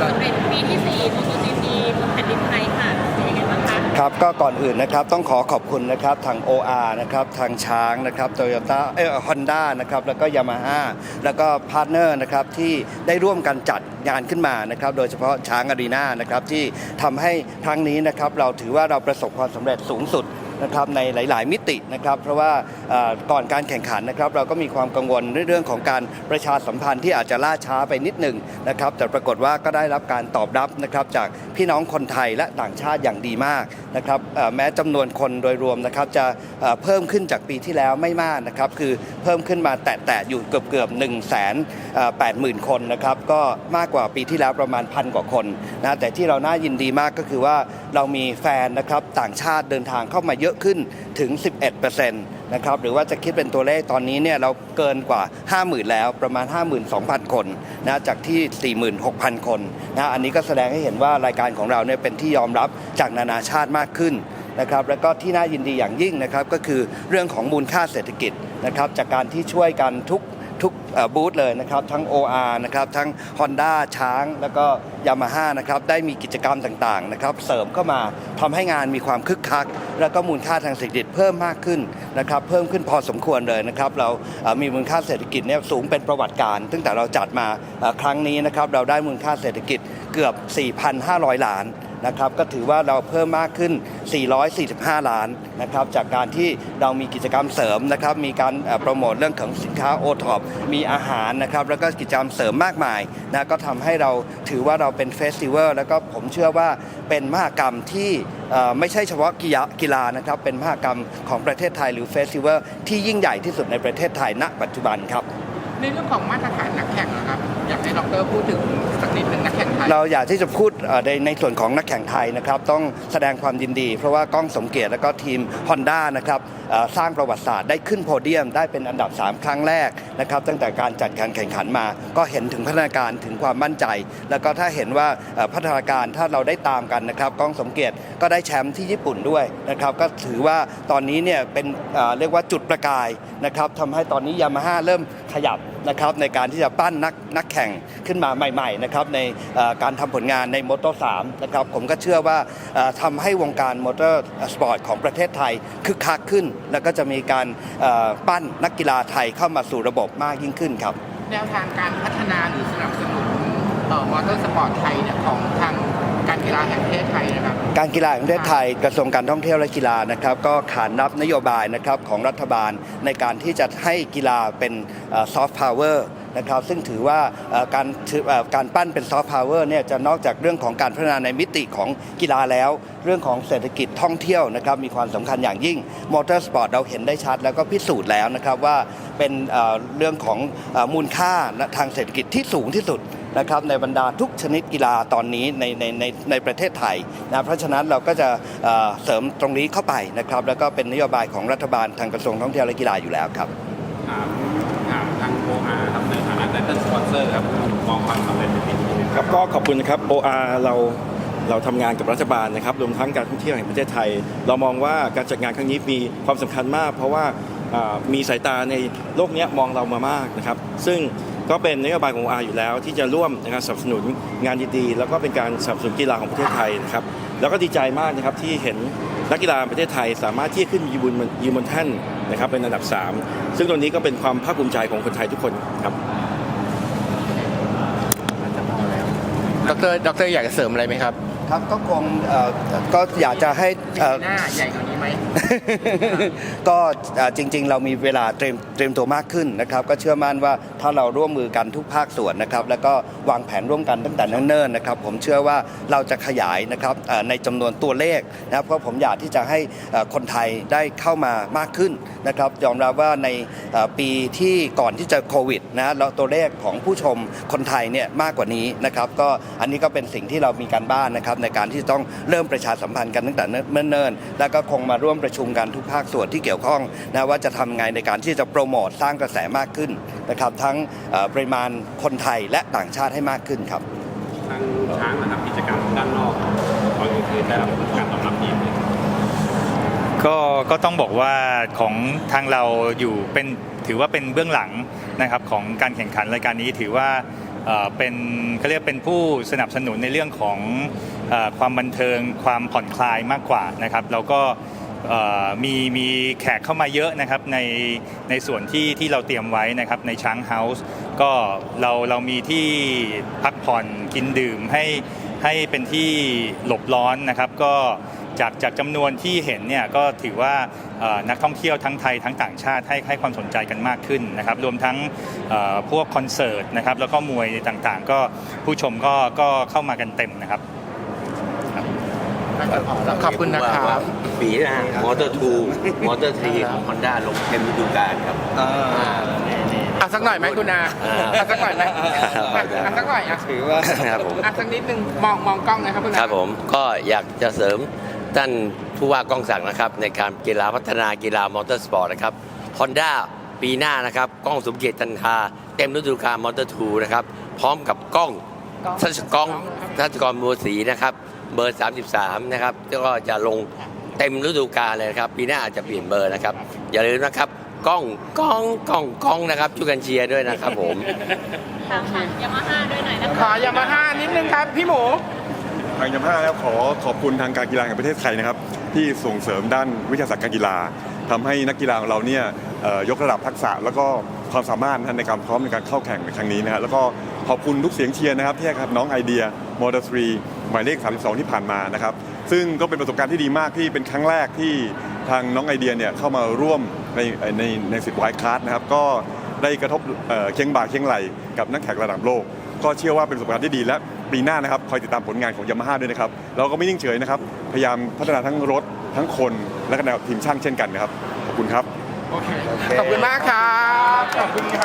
ความสำเร็จปีที่4 MotoGP บนแผ่นดินไทยค่ะเป็นยังไงบ้างคะครับก็ก่อนอื่นนะครับต้องขอขอบคุณนะครับทาง OR นะครับทางช้างนะครับโตโยต้าเอ่อฮอนด้านะครับแล้วก็ยามาฮ่าแล้วก็พาร์ทเนอร์นะครับที่ได้ร่วมกันจัดงานขึ้นมานะครับโดยเฉพาะช้างอารีนานะครับที่ทำให้ครั้งนี้นะครับเราถือว่าเราประสบความสำเร็จสูงสุด นะครับในหลาย ๆ มิตินะครับเพราะว่าก่อนการแข่งขันนะครับเราก็มีความกังวลเรื่องของการประชาสัมพันธ์ที่อาจจะล่าช้าไปนิดหนึ่งนะครับแต่ปรากฏว่าก็ได้รับการตอบรับนะครับจากพี่น้องคนไทยและต่างชาติอย่างดีมากนะครับแม้จำนวนคนโดยรวมนะครับจะเพิ่มขึ้นจากปีที่แล้วไม่มากนะครับคือเพิ่มขึ้นมาแตะๆอยู่เกือบเกือบๆ1 8 0 0 0 0คนนะครับก็มากกว่าปีที่แล้วประมาณพันกว่าคนนะแต่ที่เราน่ายินดีมากก็คือว่าเรามีแฟนนะครับต่างชาติเดินทางเข้ามาเยอะยอะขึ้นถึง 11%นะครับหรือว่าจะคิดเป็นตัวเลขตอนนี้เนี่ยเราเกินกว่า 50,000 แล้วประมาณ 52,000 คนนะจากที่ 46,000 คนนะอันนี้ก็แสดงให้เห็นว่ารายการของเราเนี่ยเป็นที่ยอมรับจากนานาชาติมากขึ้นนะครับแล้วก็ที่น่ายินดีอย่างยิ่งนะครับก็คือเรื่องของมูลค่าเศรษฐกิจนะครับจากการที่ช่วยกันทุก ทุกบูธเลยนะครับ ทั้ง OR นะครับทั้ง Honda ช้างแล้วก็ Yamaha นะครับได้มีกิจกรรมต่างๆนะครับเสริมเข้ามาทำให้งานมีความคึกคัก แล้วก็มูลค่าทางเศรษฐกิจเพิ่มมากขึ้นนะครับเพิ่มขึ้นพอสมควรเลยนะครับเรามีมูลค่าเศรษฐกิจเนี่ยสูงเป็นประวัติการตั้งแต่เราจัดมาครั้งนี้นะครับเราได้มูลค่าเศรษฐกิจเกือบ 4,500 ล้าน นะครับก็ถือว่าเราเพิ่มมากขึ้น 445 ล้านนะครับจากการที่เรามีกิจกรรมเสริมนะครับมีการโปรโมทเรื่องของสินค้าโอท็อปมีอาหารนะครับแล้วก็กิจกรรมเสริมมากมายนะก็ทำให้เราถือว่าเราเป็นเฟสติวัลแล้วก็ผมเชื่อว่าเป็นมหกรรมที่ไม่ใช่เฉพาะกีฬากีฬานะครับเป็นมหกรรมของประเทศไทยหรือเฟสติวัลที่ยิ่งใหญ่ที่สุดในประเทศไทยณปัจจุบันครับ ในเรื่องของมาตรฐานนักแข่งนะครับ อยากให้ดรพูดถึงสักนิดหนึ่งนักแข่งไทย เราอยากที่จะพูดในในส่วนของนักแข่งไทยนะครับ ต้องแสดงความยินดี เพราะว่ากล้องสมเกียรติและก็ทีม Honda นะครับสร้างประวัติศาสตร์ได้ขึ้นโพเดียมได้เป็นอันดับ 3 ครั้งแรกนะครับ ตั้งแต่การจัดการแข่งขันมา ก็เห็นถึงพัฒนาการถึงความมั่นใจ แล้วก็ถ้าเห็นว่าพัฒนาการถ้าเราได้ตามกันนะครับก้องสมเกียรติก็ได้แชมป์ที่ญี่ปุ่นด้วยนะครับก็ถือว่าตอนนี้เนี่ยเป็นเรียกว่าจุดประกายนะครับทำให้ตอนนี้ยามาฮ่าเริ่มขยับ นะครับในการที่จะปั้นนักนักแข่งขึ้นมาใหม่ๆนะครับในการทำผลงานในมอเตอร์3นะครับผมก็เชื่อว่าเอ่อทำให้วงการมอเตอร์สปอร์ตของประเทศไทยคึกคักขึ้น แล้วก็จะมีการปั้นนักกีฬาไทยเข้ามาสู่ระบบมากยิ่งขึ้นครับแนวทางการพัฒนาหรือสนับสนุนมอเตอร์สปอร์ตไทยเนี่ยของทาง การกีฬาแห่งประเทศไทยนะครับ การกีฬาแห่งประเทศไทยกระทรวงการท่องเที่ยวและกีฬานะครับ ก็ขานรับนโยบายนะครับของรัฐบาลในการที่จะให้กีฬาเป็นซอฟต์พาวเวอร์นะครับซึ่งถือว่าเอ่อการถือเอ่อการปั้นเป็นซอฟต์พาวเวอร์เนี่ยจะนอกจากเรื่องของการพัฒนาในมิติของกีฬาแล้ว เรื่องของเศรษฐกิจท่องเที่ยวนะครับมีความสำคัญอย่างยิ่งมอเตอร์สปอร์ตเราเห็นได้ชัด แล้วก็พิสูจน์แล้วนะครับว่าเป็นเอ่อเรื่องของเอ่อมูลค่าทางเศรษฐกิจที่สูงที่สุด นะครับในบรรดาทุกชนิดกีฬาตอนนี้ในในในในประเทศไทยนะเพราะฉะนั้นเราก็จะเอ่อเสริมตรงนี้เข้าไปนะครับ แล้วก็เป็นนโยบายของรัฐบาลทางกระทรวงท่องเที่ยวและกีฬาอยู่แล้วครับถามถามทางโออาครับในฐานะแต่เป็นสปอนเซอร์ครับมองความสำเร็จในปีนี้ยังไงครับก็ขอบคุณนะครับ OR เราเราทำงานกับรัฐบาลนะครับรวมทั้งการท่องเที่ยวแห่งประเทศไทย เรามองว่าการจัดงานครั้งนี้มีความสำคัญมาก เพราะว่าอ่ามีสายตาในโลกเนี้ยมองเรามามากนะครับ ซึ่ง ก็เป็นนโยบายของ OR อยู่แล้ว ที่จะร่วมในการสนับสนุนงานดีๆ แล้วก็เป็นการสนับสนุนกีฬาของประเทศไทยนะครับแล้วก็ดีใจมากนะครับที่เห็นนักกีฬาประเทศไทย สามารถที่จะขึ้นยืนบนยืนบนแท่นนะครับเป็นอันดับ 3 ซึ่งตรงนี้ก็เป็นความภาคภูมิใจของคนไทยทุกคนครับดรดรอยากจะเสริมอะไรไหมครับ ครับก็คงเอ่อก็อยากจะให้เอ่อ หน้าใหญ่กว่านี้ไห ม ก็อ่อจริงๆ เรามีเวลาเตรียมเตรียมตัวมากขึ้นนะครับ ก็เชื่อมั่นว่าถ้าเราร่วมมือกันทุกภาคส่วนนะครับ แล้วก็วางแผนร่วมกันตั้งแต่เนิ่นๆนะครับ ผมเชื่อว่าเราจะขยายนะครับเอ่อในจำนวนตัวเลขนะครับ เพราะผมอยากที่จะให้เอ่อคนไทยได้เข้ามามากขึ้นนะครับ ยอมรับว่าในเอ่อปีที่ก่อนที่จะโควิดนะแล้วตัวเลขของผู้ชมคนไทยเนี่ยมากกว่านี้นะครับ ก็อันนี้ก็เป็นสิ่งที่เรามีการบ้านนะครับในการที่ต้องเริ่มประชาสัมพันธ์กันตั้งแต่เนิ่นๆแล้วก็คงมาร่วมประชุมกันทุกภาคส่วนที่เกี่ยวข้องนะว่าจะทำไงในการที่จะโปรโมทสร้างกระแสมากขึ้นนะครับทั้งปริมาณคนไทยและต่างชาติให้มากขึ้นครับทางช้างนะครับกิจกรรมด้านนอกตอนนี้คือได้รับการตอบรับดีไหมก็ก็ต้องบอกว่าของทางเราอยู่เป็นถือว่าเป็นเบื้องหลังนะครับของการแข่งขันรายการนี้ถือว่าเออเป็นเขาเรียกเป็นผู้สนับสนุนในเรื่องของความบันเทิงความผ่อนคลายมากกว่านะครับ แล้วก็ มีมีแขกเข้ามาเยอะนะครับในในส่วนที่ที่เราเตรียมไว้นะครับในช้างเฮาส์ก็เราเรามีที่พักผ่อนกินดื่มให้ให้เป็นที่หลบร้อนนะครับ ก็จากจากจำนวนที่เห็นเนี่ยก็ถือว่านักท่องเที่ยวทั้งไทยทั้งต่างชาติให้ให้ความสนใจกันมากขึ้นนะครับรวมทั้งพวกคอนเสิร์ตนะครับแล้วก็มวยต่างๆ ก็ผู้ชมก็ก็เข้ามากันเต็มนะครับ ขอบคุณนะครับปีหน้ามอเตอร์ทูมอเตอร์ทรีของฮอนด้าลงเต็มฤดูกาลครับอะสักหน่อยไหมคุณอาอ่าอะสักหน่อยไหมครับอะอะสักหน่อยอะถือว่าครับผมอะสักนิดนึงมองมองกล้องหนะครับคุณอาครับผมก็อยากจะเสริมท่านผู้ว่ากองศักดิ์นะครับ ในการกีฬาพัฒนากีฬามอเตอร์สปอร์ตนะครับฮอนด้าปีหน้านะครับกล้องสมเกียรติจันทราเต็มฤดูกาลมอเตอร์ทูนะครับ พร้อมกับกล้องทัชกล้องทัชกรบัวสีนะครับ เบอร์ 33 นะครับก็จะลงเต็มฤดูกาลเลยนะครับ ปีหน้าอาจจะเปลี่ยนเบอร์นะครับ อย่าลืมนะครับกล้องกล้องกล้องกล้องนะครับช่วยกันเชียร์ด้วยนะครับผมทางฝั่งยามาฮ่าด้วยหน่อยนะขคะอยามาฮ่านิดนึงครับ พี่หมู ทางยามาฮ่าแล้วขอขอบคุณทางการกีฬาแห่งประเทศไทยนะครับที่ส่งเสริมด้านวิทยาศาสตร์การกีฬาทำให้นักกีฬาของเราเนี่ยเอ่อยกระดับทักษะแล้วก็ความสามารถนะฮะในการพร้อมในการเข้าแข่งในครั้งนี้นะฮะแล้วก็ขอบคุณทุกเสียงเชียร์นะครับที่ให้กับน้องไอเดียมอเตอร์ทรี หมายเลข 32 ที่ผ่านมานะครับ ซึ่งก็เป็นประสบการณ์ที่ดีมากที่เป็นครั้งแรกที่ทางน้องไอเดียเนี่ยเข้ามาร่วมในในในสิบไวคลาสนะครับก็ได้กระทบเอ่อเคียงบ่าเคียงไหลกับนักแข่งระดับโลก ก็เชื่อว่าเป็นประสบการณ์ที่ดีและปีหน้านะครับคอยติดตามผลงานของยามาฮ่าด้วยนะครับเราก็ไม่นิ่งเฉยนะครับ พยายามพัฒนาทั้งรถทั้งคนและก็แนวทีมช่างเช่นกันนะครับขอบคุณครับ โอเค ขอบคุณมากครับ ขอบคุณครับ